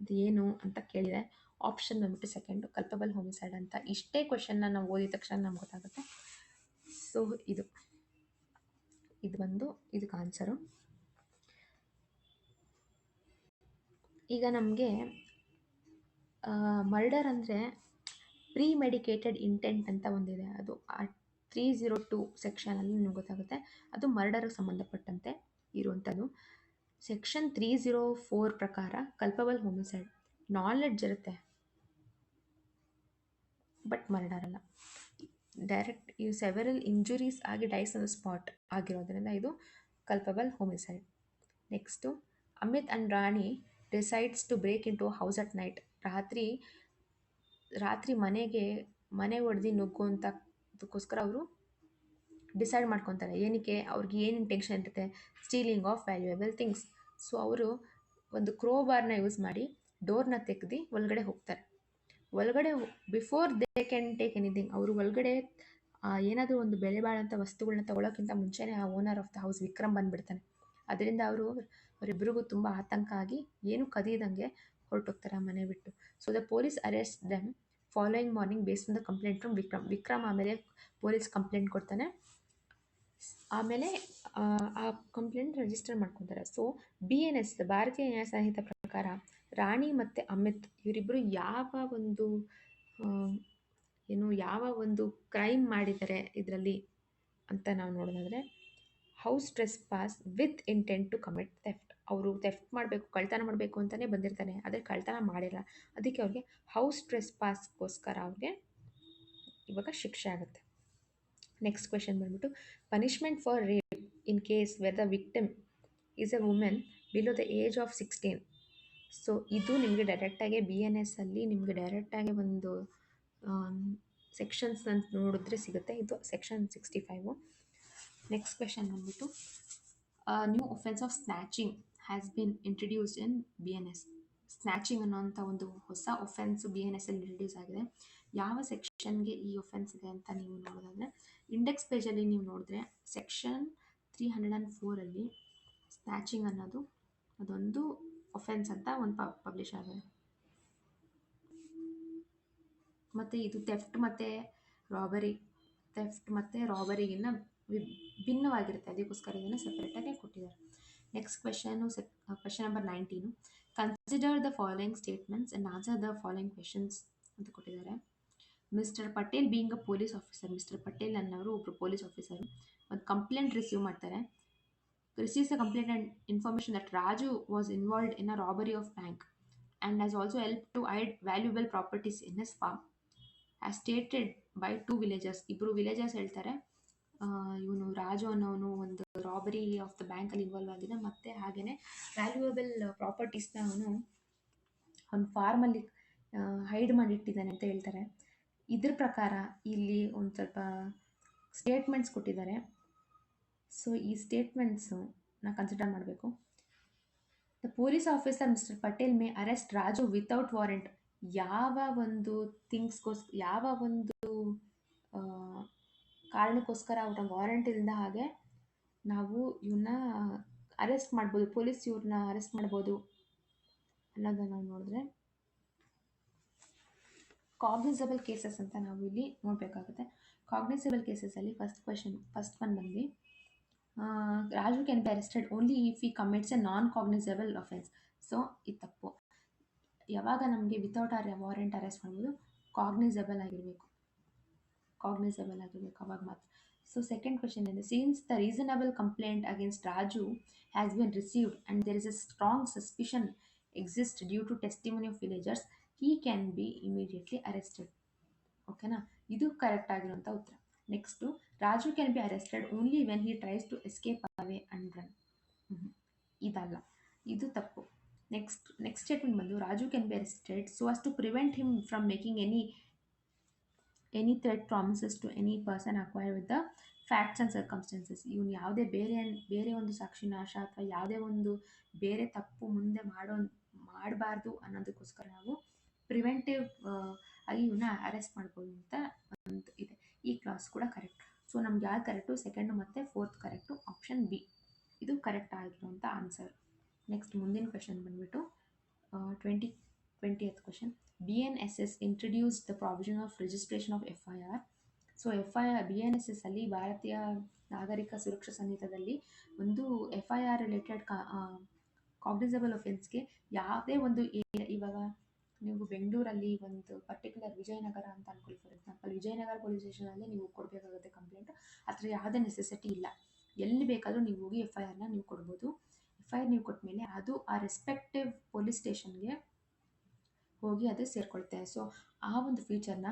[SPEAKER 1] ಇದು ಏನು ಅಂತ ಕೇಳಿದೆ ಆಪ್ಷನ್ ಬಂದ್ಬಿಟ್ಟು ಸೆಕೆಂಡು ಕಲ್ಪಬಲ್ ಹೋಮಿಸೈಡ್ ಅಂತ. ಇಷ್ಟೇ ಕ್ವಶನ್ನ ನಾವು ಓದಿದ ತಕ್ಷಣ ನಮ್ಗೆ ಗೊತ್ತಾಗುತ್ತೆ. ಸೊ ಇದು ಇದು ಬಂದು, ಇದಕ್ಕೆ ಆನ್ಸರು ಈಗ ನಮಗೆ ಮರ್ಡರ್ ಅಂದರೆ ಪ್ರೀ ಮೆಡಿಕೇಟೆಡ್ ಇಂಟೆಂಟ್ ಅಂತ ಒಂದಿದೆ. ಅದು ತ್ರೀ ಝೀರೋ ಟು ಸೆಕ್ಷನಲ್ಲಿ ನಿಮ್ಗೆ ಗೊತ್ತಾಗುತ್ತೆ. ಅದು ಮರ್ಡರ್ಗೆ ಸಂಬಂಧಪಟ್ಟಂತೆ ಇರುವಂಥದ್ದು. ಸೆಕ್ಷನ್ ತ್ರೀ ಝೀರೋ ಫೋರ್ ಪ್ರಕಾರ ಕಲ್ಪಬಲ್ ಹೋಮಿಸೈಡ್ ನಾಲೆಡ್ಜ್ ಇರುತ್ತೆ. ಬಟ್ ಮರ್ಡರ್ ಅಲ್ಲ. ಡೈರೆಕ್ಟ್ ಈ ಸೆವೆರಲ್ ಇಂಜುರೀಸ್ ಆಗಿ ಡೈಸ್ ಆನ್ ಸ್ಪಾಟ್ ಆಗಿರೋದ್ರಿಂದ ಇದು culpable homicide next Amit and Rani decides to break into house at night ರಾತ್ರಿ ರಾತ್ರಿ ಮನೆಗೆ, ಮನೆ ಒಡೆದು ನುಗ್ಗುವಂಥ ಅದಕ್ಕೋಸ್ಕರ ಅವರು ಡಿಸೈಡ್ ಮಾಡ್ಕೊತಾರೆ. ಏನಕ್ಕೆ? ಅವ್ರಿಗೆ ಏನು ಇಂಟೆನ್ಷನ್ ಇರುತ್ತೆ? Stealing of valuable things so ಅವರು ಒಂದು ಕ್ರೋ ಬಾರ್ನ ಯೂಸ್ ಮಾಡಿ ಡೋರ್ನ ತೆಗ್ದು ಒಳಗಡೆ ಹೋಗ್ತಾರೆ. ಒಳಗಡೆ before they can take anything ಅವರು ಒಳಗಡೆ ಏನಾದರೂ ಒಂದು ಬೆಲೆ ಬಾಳಂಥ ವಸ್ತುಗಳನ್ನ ತಗೊಳ್ಳೋಕ್ಕಿಂತ ಮುಂಚೆನೇ ಆ owner of the house Vikram ಬಂದುಬಿಡ್ತಾನೆ. ಅದರಿಂದ ಅವರು ಅವರಿಬ್ಬರಿಗೂ ತುಂಬ ಆತಂಕ ಆಗಿ ಏನು ಕದಿಯದಂಗೆ ಹೊರಟೋಗ್ತಾರೆ ಮನೆ ಬಿಟ್ಟು. So the police arrest them following morning based on the complaint from Vikram Vikram ಆಮೇಲೆ ಪೊಲೀಸ್ ಕಂಪ್ಲೇಂಟ್ ಕೊಡ್ತಾನೆ. ಆಮೇಲೆ ಆ, ಆ ಕಂಪ್ಲೇಂಟ್ ರಿಜಿಸ್ಟರ್ ಮಾಡ್ಕೊತಾರೆ. So B N S Bharatiya Nyaya Sanhita ಪ್ರಕಾರ ರಾಣಿ ಮತ್ತು ಅಮಿತ್ ಇವರಿಬ್ಬರು ಯಾವ ಒಂದು ಏನು ಯಾವ ಒಂದು ಕ್ರೈಮ್ ಮಾಡಿದ್ದಾರೆ ಇದರಲ್ಲಿ ಅಂತ ನಾವು ನೋಡೋದಾದರೆ house trespass with intent to commit theft ಅವರು ತೆಫ್ಟ್ ಮಾಡಬೇಕು ಕಳ್ತನ ಮಾಡಬೇಕು ಅಂತಲೇ ಬಂದಿರ್ತಾನೆ. ಆದರೆ ಕಳ್ತನ ಮಾಡಿಲ್ಲ. ಅದಕ್ಕೆ ಅವ್ರಿಗೆ ಹೌಸ್ ಟ್ರೆಸ್ ಪಾಸ್ಗೋಸ್ಕರ ಅವ್ರಿಗೆ ಇವಾಗ ಶಿಕ್ಷೆ ಆಗುತ್ತೆ. ನೆಕ್ಸ್ಟ್ ಕ್ವೆಶನ್ ಬಂದ್ಬಿಟ್ಟು punishment for rape in case where the victim is a women below the age of sixteen so ಇದು ನಿಮಗೆ ಡೈರೆಕ್ಟಾಗಿ ಬಿ ಎನ್ ಎಸ್ ಅಲ್ಲಿ ನಿಮಗೆ ಡೈರೆಕ್ಟಾಗಿ ಒಂದು ಸೆಕ್ಷನ್ಸ್ ಅಂತ ನೋಡಿದ್ರೆ ಸಿಗುತ್ತೆ. ಇದು section sixty five next question ಬಂದ್ಬಿಟ್ಟು new offence of snatching has been introduced in B N S snatching ಅನ್ನೋಂಥ ಒಂದು ಹೊಸ ಒಫೆನ್ಸ್ ಬಿ ಎನ್ ಎಸ್ ಅಲ್ಲಿ ಇಂಟ್ರಡ್ಯೂಸ್ ಆಗಿದೆ. ಯಾವ ಸೆಕ್ಷನ್ಗೆ ಈ ಒಫೆನ್ಸ್ ಇದೆ ಅಂತ ನೀವು ನೋಡೋದಾದರೆ ಇಂಡೆಕ್ಸ್ ಪೇಜಲ್ಲಿ ನೀವು ನೋಡಿದ್ರೆ ಸೆಕ್ಷನ್ ತ್ರೀ ಹಂಡ್ರೆಡ್ ಆ್ಯಂಡ್ ಫೋರಲ್ಲಿ ಸ್ನ್ಯಾಚಿಂಗ್ ಅನ್ನೋದು ಅದೊಂದು ಒಫೆನ್ಸ್ ಅಂತ ಒಂದು ಪಬ್ಲಿಷ್ ಆಗಿದೆ. ಮತ್ತು ಇದು ಥೆಫ್ಟ್ ಮತ್ತು ರಾಬರಿ ಥೆಫ್ಟ್ ಮತ್ತು ರಾಬರಿಗಿನ್ನ ಭಿನ್ನವಾಗಿರುತ್ತೆ. ಅದಕ್ಕೋಸ್ಕರ ಇದನ್ನು ಸಪ್ರೇಟಾಗಿ ಕೊಟ್ಟಿದ್ದಾರೆ. Next sec question number nineteen consider the following statements and answer the following questions ಅಂತ ಕೊಟ್ಟಿದ್ದಾರೆ. Mister Patel being a police officer mister Patel ಅನ್ನೋರು ಒಬ್ಬರು ಪೊಲೀಸ್ ಆಫೀಸರ್ ಒಂದು ಕಂಪ್ಲೇಂಟ್ ರಿಸೀವ್ ಮಾಡ್ತಾರೆ. Receives a complaint and information that Raju was involved in a robbery of bank and has also help to hide valuable properties in his farm as stated by two villagers ಇಬ್ಬರು ವಿಲೇಜರ್ಸ್ ಹೇಳ್ತಾರೆ. ಇವನು ರಾಜು ಅನ್ನೋನು ಒಂದು ರಾಬರಿ ಆಫ್ ದ ಬ್ಯಾಂಕಲ್ಲಿ ಇನ್ವಾಲ್ವ್ ಆಗಿದೆ ಮತ್ತೆ ಹಾಗೆಯೇ ವ್ಯಾಲ್ಯೂಯಬಲ್ ಪ್ರಾಪರ್ಟೀಸ್ನ ಅವನು ಅವ್ನ ಫಾರ್ಮಲ್ಲಿ ಹೈಡ್ ಮಾಡಿಟ್ಟಿದ್ದಾನೆ ಅಂತ ಹೇಳ್ತಾರೆ. ಇದ್ರ ಪ್ರಕಾರ ಇಲ್ಲಿ ಒಂದು ಸ್ವಲ್ಪ ಸ್ಟೇಟ್ಮೆಂಟ್ಸ್ ಕೊಟ್ಟಿದ್ದಾರೆ. ಸೊ ಈ ಸ್ಟೇಟ್ಮೆಂಟ್ಸು ನಾ ಕನ್ಸಿಡರ್ ಮಾಡಬೇಕು. The police officer mister Patel may arrest Raju without warrant ಯಾವ ಒಂದು ಥಿಂಗ್ಸ್ಗೋಸ್ ಯಾವ ಒಂದು ಕಾರಣಕ್ಕೋಸ್ಕರ ಅವರ ವಾರೆಂಟ್ ಇಲ್ಲದ ಹಾಗೆ ನಾವು ಇವನ್ನ ಅರೆಸ್ಟ್ ಮಾಡ್ಬೋದು, ಪೊಲೀಸ್ ಇವ್ರನ್ನ ಅರೆಸ್ಟ್ ಮಾಡ್ಬೋದು ಅನ್ನೋದನ್ನ ನಾವು ನೋಡಿದ್ರೆ ಕಾಗ್ನಿಸಬಲ್ ಕೇಸಸ್ ಅಂತ ನಾವು ಇಲ್ಲಿ ನೋಡಬೇಕಾಗುತ್ತೆ. ಕಾಗ್ನಿಸಬಲ್ ಕೇಸಸಲ್ಲಿ ಫಸ್ಟ್ ಕ್ವೆಶನ್ ಫಸ್ಟ್ ಒನ್ ಬಂದು Raju can be arrested only if he commits a non cognizable offence so ಇದು ತಪ್ಪು. ಯಾವಾಗ ನಮಗೆ ವಿತೌಟ್ ಆರ್ ವಾರೆಂಟ್ ಅರೆಸ್ಟ್ ಮಾಡ್ಬೋದು ಕಾಗ್ನಿಸಬಲ್ ಆಗಿರಬೇಕು. ಕಾಗ್ನಿಸಬಲ್ ಆಗಿದೆ ಅವಾಗ ಮಾತ್ರ ಸೊ ಸೆಕೆಂಡ್ ಕ್ವೆಶನ್ ಇದೆ since the reasonable complaint against Raju has been received and there is a strong suspicion exist due to testimony of villagers he can be immediately arrested ಓಕೆನಾ ಇದು ಕರೆಕ್ಟ್ ಆಗಿರುವಂಥ ಉತ್ತರ. Next Raju can be arrested only when he tries to escape away and run ಇದಲ್ಲ. ಇದು ತಪ್ಪು. ನೆಕ್ಸ್ಟ್ ನೆಕ್ಸ್ಟ್ ಸ್ಟೇಟ್ಮೆಂಟ್ ಬಂದು Raju can be arrested so as to prevent him from making any any threat promises to any person acquire with the facts and circumstances ಇವನು ಯಾವುದೇ ಬೇರೆ ಬೇರೆ ಒಂದು ಸಾಕ್ಷಿನಾಶ ಅಥವಾ ಯಾವುದೇ ಒಂದು ಬೇರೆ ತಪ್ಪು ಮುಂದೆ ಮಾಡೋ, ಮಾಡಬಾರ್ದು ಅನ್ನೋದಕ್ಕೋಸ್ಕರ ನಾವು ಪ್ರಿವೆಂಟಿವ್ ಆಗಿ ಇವನ್ನ ಅರೆಸ್ಟ್ ಮಾಡ್ಬೋದು ಅಂತ ಒಂದು ಇದೆ. ಈ ಕ್ಲಾಸ್ ಕೂಡ ಕರೆಕ್ಟ್ ಸೊ ನಮ್ಗೆ ಯಾವ್ದು ಕರೆಕ್ಟು ಸೆಕೆಂಡು ಮತ್ತು ಫೋರ್ತ್ ಕರೆಕ್ಟು ಆಪ್ಷನ್ ಬಿ ಇದು ಕರೆಕ್ಟ್ ಆಗಿರುವಂಥ ಆನ್ಸರ್ ನೆಕ್ಸ್ಟ್ ಮುಂದಿನ ಕ್ವೆಶನ್ ಬಂದುಬಿಟ್ಟು twenty twentieth question B N S S introduce the provision of registration of F I R so F I R B N S S ಅಲ್ಲಿ ಭಾರತೀಯ ನಾಗರಿಕ ಸುರಕ್ಷಾ ಸಂಹಿತದಲ್ಲಿ ಒಂದು F I R related cognizable ಒಫೆನ್ಸ್ಗೆ ಯಾವುದೇ ಒಂದು ಏರಿಯಾ, ಇವಾಗ ನೀವು ಬೆಂಗಳೂರಲ್ಲಿ ಒಂದು ಪರ್ಟಿಕ್ಯುಲರ್ ವಿಜಯನಗರ ಅಂತ ಅನ್ಕೊಳ್ಳಿ ಫಾರ್ ಎಕ್ಸಾಂಪಲ್ ವಿಜಯನಗರ ಪೊಲೀಸ್ ಸ್ಟೇಷನಲ್ಲಿ ನೀವು ಕೊಡಬೇಕಾಗುತ್ತೆ ಕಂಪ್ಲೇಂಟ್ ಆ ಥರ ಯಾವುದೇ ನೆಸೆಸಿಟಿ ಇಲ್ಲ. ಎಲ್ಲಿ ಬೇಕಾದರೂ ನೀವು ಹೋಗಿ ಎಫ್ ಐ ಆರ್ನ ನೀವು ಕೊಡ್ಬೋದು. ಎಫ್ ಐ ಆರ್ ನೀವು ಕೊಟ್ಟ ಮೇಲೆ ಅದು ಆ ರೆಸ್ಪೆಕ್ಟಿವ್ ಪೊಲೀಸ್ ಸ್ಟೇಷನ್ಗೆ ಹೋಗಿ ಅದು ಸೇರಿಕೊಳ್ತೆ. ಸೊ ಆ ಒಂದು ಫೀಚರ್ನ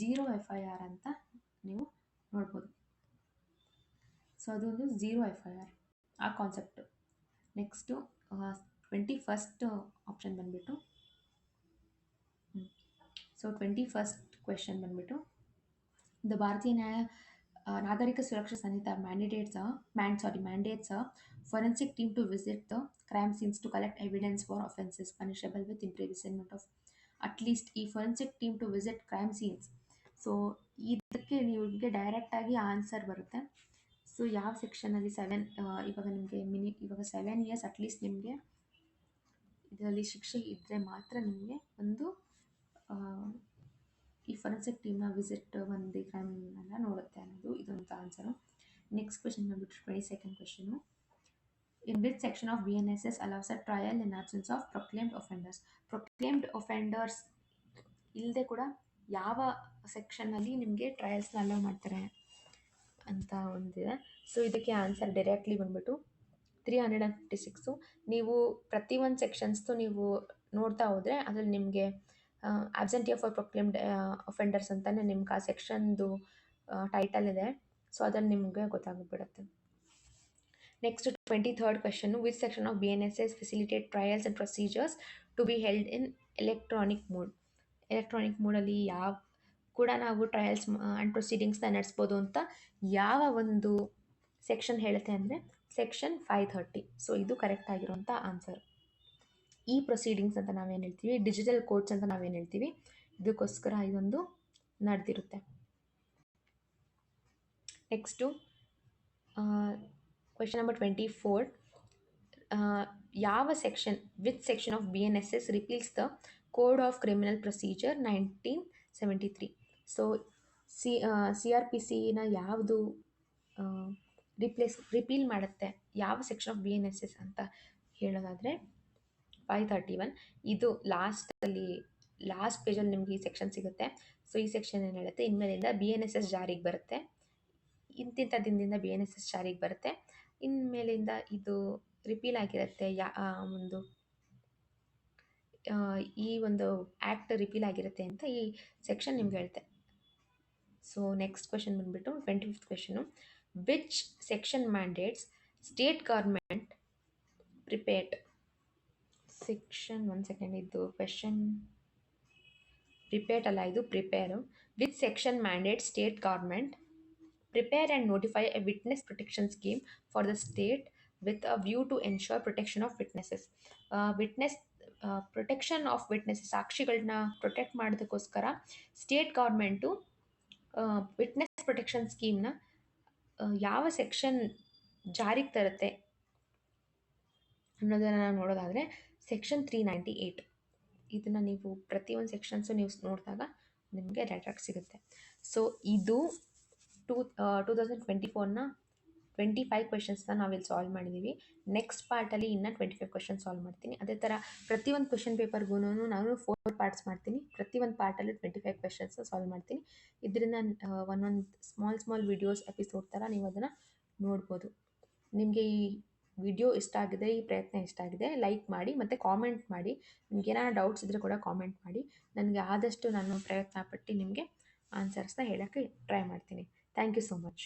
[SPEAKER 1] ಜೀರೋ ಎಫ್ ಐ ಆರ್ ಅಂತ ನೀವು ನೋಡ್ಬೋದು. ಸೊ ಅದೊಂದು ಝೀರೋ ಎಫ್ ಐ ಆರ್ ಆ concept next twenty first option ಬಂದುಬಿಟ್ಟು ಸೊ ಟ್ವೆಂಟಿ ಫಸ್ಟ್ ಕ್ವೆಶನ್ ಬಂದುಬಿಟ್ಟು the Bharatiya Nyaya Nagarik Suraksha Sanhita mandates man sorry mandates forensic team to visit the crime scenes to collect evidence for offences punishable with imprisonment of at least ಈ forensic team to visit crime scenes so ಇದಕ್ಕೆ ನಿಮಗೆ ಡೈರೆಕ್ಟಾಗಿ ಆನ್ಸರ್ ಬರುತ್ತೆ. ಸೊ ಯಾವ ಸೆಕ್ಷನಲ್ಲಿ ಸೆವೆನ್ ಇವಾಗ ನಿಮಗೆ ಮಿನಿ ಇವಾಗ ಸೆವೆನ್ ಇಯರ್ಸ್ ಅಟ್ಲೀಸ್ಟ್ ನಿಮಗೆ ಇದರಲ್ಲಿ ಶಿಕ್ಷೆ ಇದ್ದರೆ ಮಾತ್ರ ನಿಮಗೆ ಒಂದು ಈ ಫೊರೆನ್ಸಿಕ್ ಟೀಮ್ನ ವಿಸಿಟ್ ಒಂದು ಕ್ರೈಮ್ನೆಲ್ಲ ನೋಡುತ್ತೆ ಅನ್ನೋದು ಇದೊಂದು ಆನ್ಸರು ನೆಕ್ಸ್ಟ್ ಕ್ವೆಶನ್ ಬಂದ್ಬಿಟ್ಟು twenty second question in which section of B N S S in absence trial in offenders. Of offenders ಇಲ್ಲದೆ ಕೂಡ ಯಾವ ಸೆಕ್ಷನಲ್ಲಿ ನಿಮಗೆ ಟ್ರಯಲ್ಸ್ನ ಅಲೋ ಮಾಡ್ತಾರೆ ಅಂತ ಒಂದಿದೆ. ಸೊ ಇದಕ್ಕೆ ಆನ್ಸರ್ ಡೈರೆಕ್ಟ್ಲಿ ಬಂದ್ಬಿಟ್ಟು three hundred and fifty six ನೀವು ಪ್ರತಿ ಒಂದು ಸೆಕ್ಷನ್ಸ್ದು ನೀವು ನೋಡ್ತಾ ಹೋದರೆ ಅದ್ರಲ್ಲಿ ನಿಮಗೆ ಆಬ್ಸೆಂಟಿ ಆಫ್ ಪ್ರೊಕ್ಲೇಮ್ಡ್ ಅಫೆಂಡರ್ಸ್ ಅಂತಲೇ ನಿಮ್ಗೆ ಆ ಸೆಕ್ಷನ್ದು ಟೈಟಲ್ ಇದೆ. ಸೊ ಅದ್ರಲ್ಲಿ ನಿಮಗೆ ಗೊತ್ತಾಗ್ಬಿಡುತ್ತೆ. Next twenty third which section of B N S S facilitate trials and procedures to be held in electronic mode electronic ಮೋಡಲ್ಲಿ ಯಾವ, ಕೂಡ ನಾವು ಟ್ರಯಲ್ಸ್ ಆ್ಯಂಡ್ ಪ್ರೊಸೀಡಿಂಗ್ಸ್ನ ನಡೆಸ್ಬೋದು ಅಂತ ಯಾವ ಒಂದು ಸೆಕ್ಷನ್ ಹೇಳುತ್ತೆ ಅಂದರೆ ಸೆಕ್ಷನ್ ಫೈವ್ ಥರ್ಟಿ ಸೊ ಇದು ಕರೆಕ್ಟ್ ಆಗಿರುವಂಥ ಆನ್ಸರ್ ಈ ಪ್ರೊಸೀಡಿಂಗ್ಸ್ ಅಂತ ನಾವೇನು ಹೇಳ್ತೀವಿ? ಡಿಜಿಟಲ್ ಕೋರ್ಟ್ಸ್ ಅಂತ ನಾವೇನು ಹೇಳ್ತೀವಿ? ಇದಕ್ಕೋಸ್ಕರ ಇದೊಂದು ನಡೆದಿರುತ್ತೆ. Next question number twenty four ಯಾವ section with section of B N S S repeals the code of criminal procedure nineteen seventy three so C C R P ಸಿನ ಯಾವುದು ರಿಪ್ಲೇಸ್ ರಿಪೀಲ್ ಮಾಡುತ್ತೆ? ಯಾವ section of B N S S ಅಂತ ಹೇಳೋದಾದರೆ ಫೈವ್ ತರ್ಟಿ ಒನ್ ಇದು ಲಾಸ್ಟಲ್ಲಿ ಲಾಸ್ಟ್ ಪೇಜಲ್ಲಿ ನಿಮಗೆ ಈ ಸೆಕ್ಷನ್ ಸಿಗುತ್ತೆ. ಸೊ ಈ ಸೆಕ್ಷನ್ ಏನು ಹೇಳುತ್ತೆ? ಇನ್ಮೇಲಿಂದ ಬಿ ಎನ್ ಎಸ್ ಎಸ್ ಜಾರಿಗೆ ಬರುತ್ತೆ. ಇಂತಿಂಥ ದಿನದಿಂದ ಬಿ ಎನ್ ಎಸ್ ಎಸ್ ಜಾರಿಗೆ ಬರುತ್ತೆ. ಇನ್ಮೇಲಿಂದ ಇದು ರಿಪೀಲ್ ಆಗಿರುತ್ತೆ, ಯಾ ಒಂದು ಈ ಒಂದು ಆ್ಯಕ್ಟ್ ರಿಪೀಲ್ ಆಗಿರುತ್ತೆ ಅಂತ ಈ ಸೆಕ್ಷನ್ ನಿಮ್ಗೆ ಹೇಳುತ್ತೆ ಸೊ ನೆಕ್ಸ್ಟ್ ಕ್ವೆಶನ್ ಬಂದುಬಿಟ್ಟು twenty fifth question which section mandates state government prepared section ಒಂದು ಸೆಕೆಂಡ್ ಇದು ಕ್ವೆಶನ್ ಪ್ರಿಪೇರ್ಡ್ ಅಲ್ಲ, ಇದು prepare with section mandate state government prepare and notify a witness protection scheme for the state with a view to ensure protection of witnesses. Witness protection of witness ಸಾಕ್ಷಿಗಳನ್ನ protect ಮಾಡೋದಕ್ಕೋಸ್ಕರ ಸ್ಟೇಟ್ ಗೌರ್ಮೆಂಟು ವಿಟ್ನೆಸ್ ಪ್ರೊಟೆಕ್ಷನ್ ಸ್ಕೀಮ್ನ ಯಾವ ಸೆಕ್ಷನ್ ಜಾರಿಗೆ ತರುತ್ತೆ ಅನ್ನೋದನ್ನು ನಾವು ನೋಡೋದಾದರೆ ಸೆಕ್ಷನ್ ತ್ರೀ ನೈಂಟಿ ಏಯ್ಟ್ ಇದನ್ನು ನೀವು ಪ್ರತಿಯೊಂದು ಸೆಕ್ಷನ್ಸು ನೀವು ನೋಡಿದಾಗ ನಿಮಗೆ ಡೈರೆಕ್ಟ್ ಸಿಗುತ್ತೆ. ಸೊ ಇದು ಟೂ ಟೂ ತೌಸಂಡ್ ಟ್ವೆಂಟಿ ಫೋರ್ನ ಟ್ವೆಂಟಿ ಫೈವ್ ಕ್ವೆಶನ್ಸ್ನ ನಾವಿಲ್ಲಿ ಸಾಲ್ವ್ ಮಾಡಿದ್ದೀವಿ ನೆಕ್ಸ್ಟ್ ಪಾರ್ಟಲ್ಲಿ ಇನ್ನೂ ಟ್ವೆಂಟಿ ಫೈವ್ ಕ್ವೆಶನ್ ಸಾಲ್ವ್ ಮಾಡ್ತೀನಿ. ಅದೇ ಥರ ಪ್ರತಿಯೊಂದು ಕ್ವೆಶನ್ ಪೇಪರ್ಗೂ ನಾನು ಫೋರ್ ಪಾರ್ಟ್ಸ್ ಮಾಡ್ತೀನಿ. ಪ್ರತಿಯೊಂದು ಪಾರ್ಟಲ್ಲಿ ಟ್ವೆಂಟಿ ಫೈವ್ ಕ್ವೆಶನ್ಸ್ನ ಸಾಲ್ವ್ ಮಾಡ್ತೀನಿ. ಇದರಿಂದ ಒಂದೊಂದು ಸ್ಮಾಲ್ ಸ್ಮಾಲ್ ವಿಡಿಯೋಸ್ ಎಪಿಸೋಡ್ ಥರ ನೀವು ಅದನ್ನು ನೋಡ್ಬೋದು. ನಿಮಗೆ ಈ ವಿಡಿಯೋ ಇಷ್ಟ ಆಗಿದೆ, ಈ ಪ್ರಯತ್ನ ಇಷ್ಟ ಆಗಿದೆ ಲೈಕ್ ಮಾಡಿ ಮತ್ತು ಕಾಮೆಂಟ್ ಮಾಡಿ. ನಿಮ್ಗೆ ಏನಾರು ಡೌಟ್ಸ್ ಇದ್ದರೆ ಕೂಡ ಕಾಮೆಂಟ್ ಮಾಡಿ. ನನಗೆ ಆದಷ್ಟು ನಾನು ಪ್ರಯತ್ನ ಪಟ್ಟು ನಿಮಗೆ ಆನ್ಸರ್ಸ್ನ ಹೇಳೋಕ್ಕೆ ಟ್ರೈ ಮಾಡ್ತೀನಿ. Thank you so much